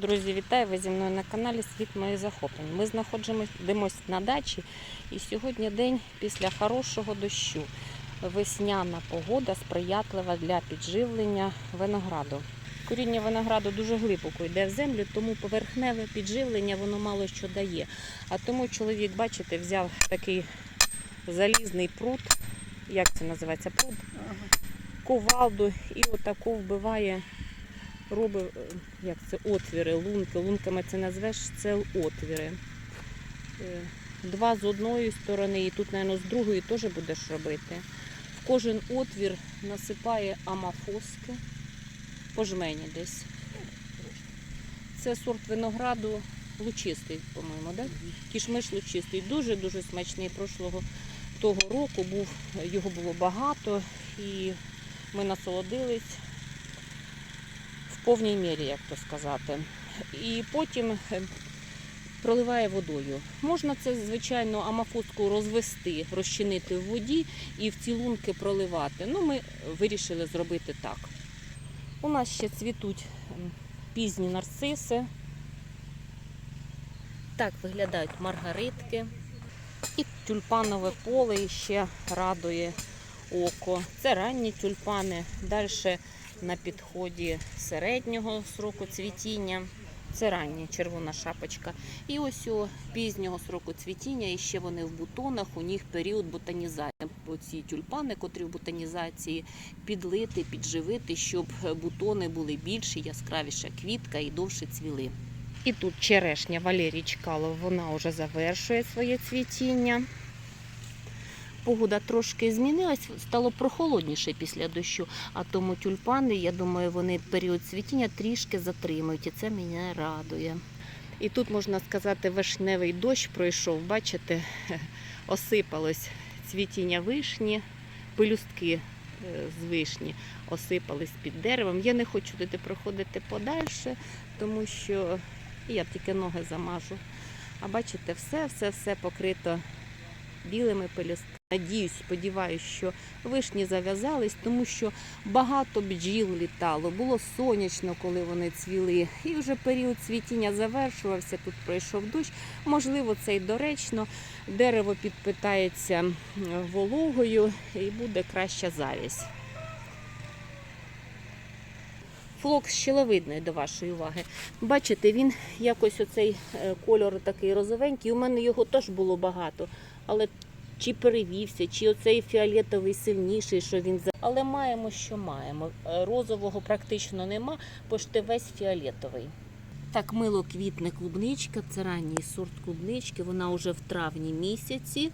Друзі, вітаю! Ви зі мною на каналі Світ моїх захоплень. Ми знаходимося на дачі, і сьогодні день після хорошого дощу. Весняна погода сприятлива для підживлення винограду. Коріння винограду дуже глибоко йде в землю, тому поверхневе підживлення воно мало що дає. А тому чоловік, бачите, взяв такий залізний прут, як це називається, прут, ковалду і отаку вбиває робить е, як це отвіри, лунки. Лунками це назвеш це отвіри. Е, Два з одної сторони, і тут, мабуть, з другої теж будеш робити. В кожен отвір насипає амафоски по жмені десь. Це сорт винограду лучистий, по-моєму, да? кішмиш лучистий. Дуже-дуже смачний. Прошлого того року був, його було багато і ми насолодились в повній мірі, як то сказати. І потім е, проливає водою. Можна це, звичайно, амафоску розвести, розчинити в воді і в ці лунки проливати. Ну, ми вирішили зробити так. У нас ще цвітуть пізні нарциси. Так виглядають маргаритки. І тюльпанове поле ще радує око. Це ранні тюльпани. Далі на підході середнього сроку цвітіння. Це рання червона шапочка. І ось у пізнього сроку цвітіння, і ще вони в бутонах, у них період бутонізації. Оці тюльпани, котрі в бутонізації, підлити, підживити, щоб бутони були більші, яскравіша квітка і довше цвіли. І тут черешня Валерій Чкалов, вона вже завершує своє цвітіння. Погода трошки змінилась, стало прохолодніше після дощу, а тому тюльпани, я думаю, вони період цвітіння трішки затримують, і це мене радує. І тут, можна сказати, вишневий дощ пройшов, бачите, осипалось цвітіння вишні, пелюстки е, з вишні осипались під деревом. Я не хочу туди проходити подальше, тому що я тільки ноги замажу. А бачите, все, все, все покрито білими пелюстками. Надіюсь, сподіваюся, що вишні зав'язались, тому що багато бджіл літало. Було сонячно, коли вони цвіли. І вже період цвітіння завершувався. Тут пройшов дощ. Можливо, це й доречно. Дерево підпитається вологою і буде краща завість. Флокс щеловидний до вашої уваги. Бачите, він якось оцей е, кольор такий розовенький. У мене його теж було багато, але чи перевівся, чи оцей фіолетовий сильніший, що він за. Але маємо, що маємо. Е, Розового практично нема, пошти весь фіолетовий. Так, мило квітне клубничка, це ранній сорт клубнички. Вона вже в травні місяці,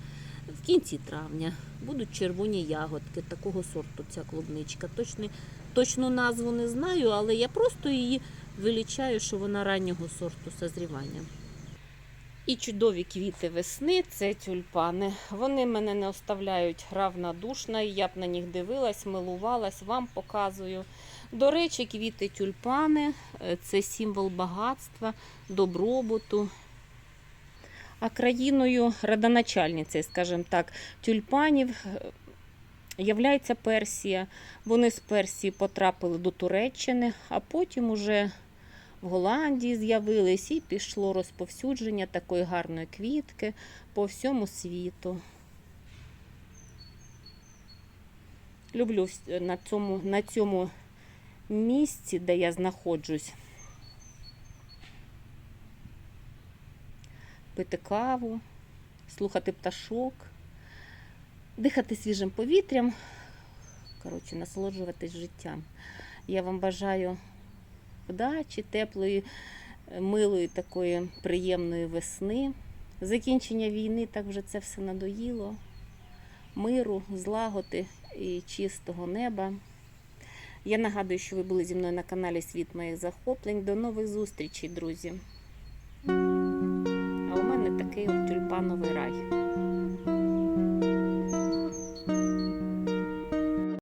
в кінці травня будуть червоні ягодки такого сорту. Ця клубничка. Точно, точну назву не знаю, але я просто її вилічаю, що вона раннього сорту созрівання. І чудові квіти весни це тюльпани. Вони мене не оставляють равнодушно, я б на них дивилась, милувалась, вам показую. До речі, квіти тюльпани е, це символ багатства, добробуту. А країною родоначальницею, скажімо так, тюльпанів е, являється Персія. Вони з Персії потрапили до Туреччини, а потім уже в Голландії з'явились і пішло розповсюдження такої гарної квітки по всьому світу. Люблю на цьому, на цьому місці, де я знаходжусь, пити каву, слухати пташок, дихати свіжим повітрям, коротше, насолоджуватись життям. Я вам бажаю вдачі, теплої, е, милої, такої приємної весни. Закінчення війни так вже це все надоїло. Миру, злагоди і чистого неба. Я нагадую, що ви були зі мною на каналі Світ моїх захоплень. До нових зустрічей, друзі. А у мене такий от тюльпановий рай.